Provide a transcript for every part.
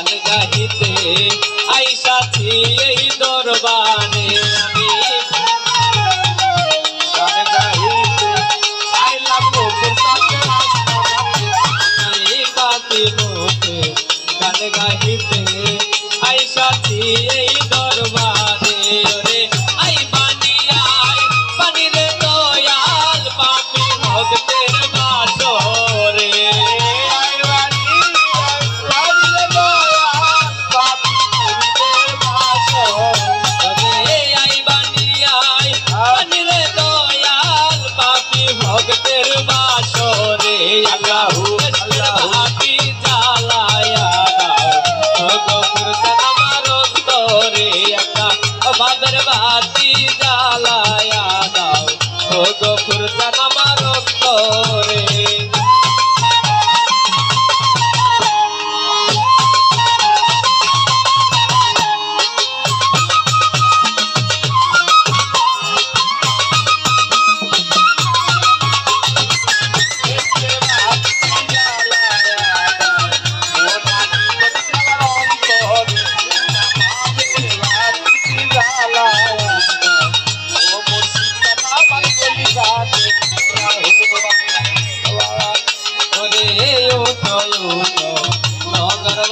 গান গাইতে আইসাছি এই দরবানে আমি গান গাইতে আইলাম মুখে পাতি মুখে গান গাইতে লালা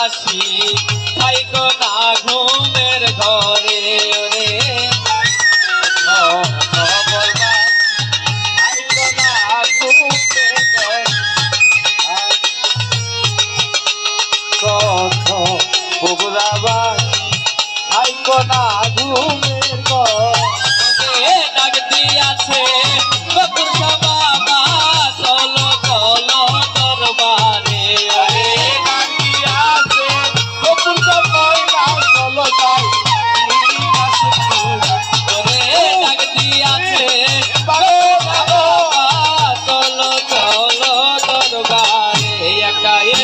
হাসি আইগো না ঘুমের ঘরে রে বগুড়াবাস আইগো না ঘুম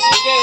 দেশকে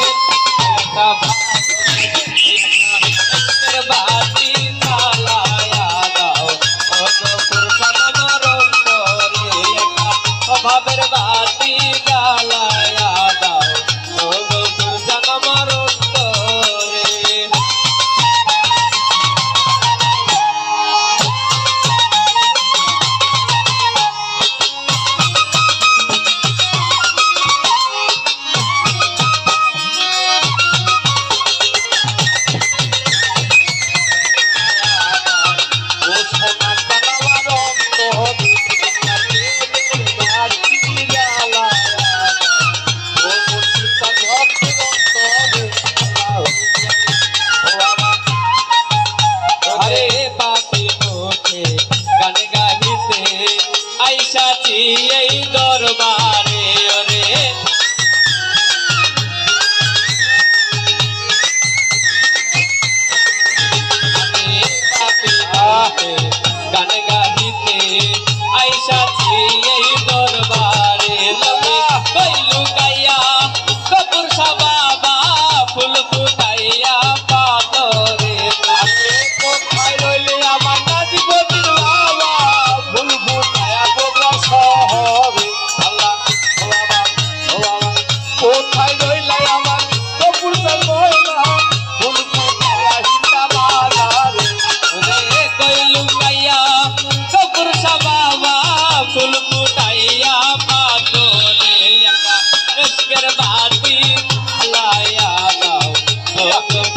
আইসাছি এই দরবারে রে গানে আল্লাহ